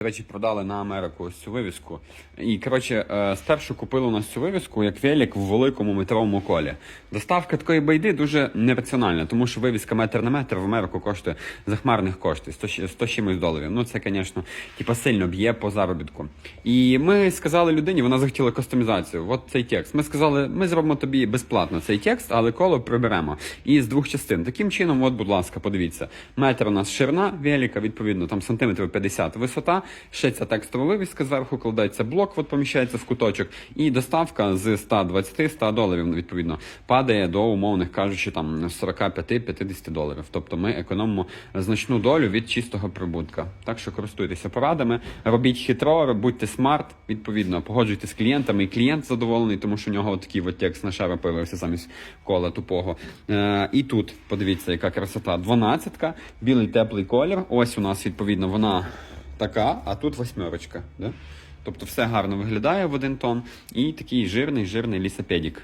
До речі, продали на Америку ось цю вивіску. І коротше, е, спершу купили у нас цю вивіску як велик в великому метровому колі. Доставка такої байди дуже нераціональна, тому що вивіска метр на метр в Америку коштує захмарних коштів 100, щ- 100 чимось доларів. Ну це, звісно, типа сильно б'є по заробітку. І ми сказали людині, вона захотіла кастомізацію. От цей текст. Ми сказали, ми зробимо тобі безплатно цей текст, але коло приберемо. І з двох частин. Таким чином, от, будь ласка, подивіться. Метр у нас ширина велика, відповідно, там сантиметрів 50 висота. Ще ця текстова вивіска зверху кладеться блок, от поміщається в куточок, і доставка з 120-100 доларів, відповідно, падає до умовних кажучи, там 45-50 доларів. Тобто ми економимо значну долю від чистого прибутка. Так що користуйтеся порадами, робіть хитро, будьте смарт, відповідно, погоджуйтесь з клієнтами, і клієнт задоволений, тому що у нього такий от текст на шара появився замість кола тупого. Е, і тут подивіться, яка красота. 12-ка, білий теплий колір. Ось у нас відповідно вона така, а тут восьмерочка. Да? Тобто все гарно виглядає в один тон. І такий жирний, жирний лісопедік.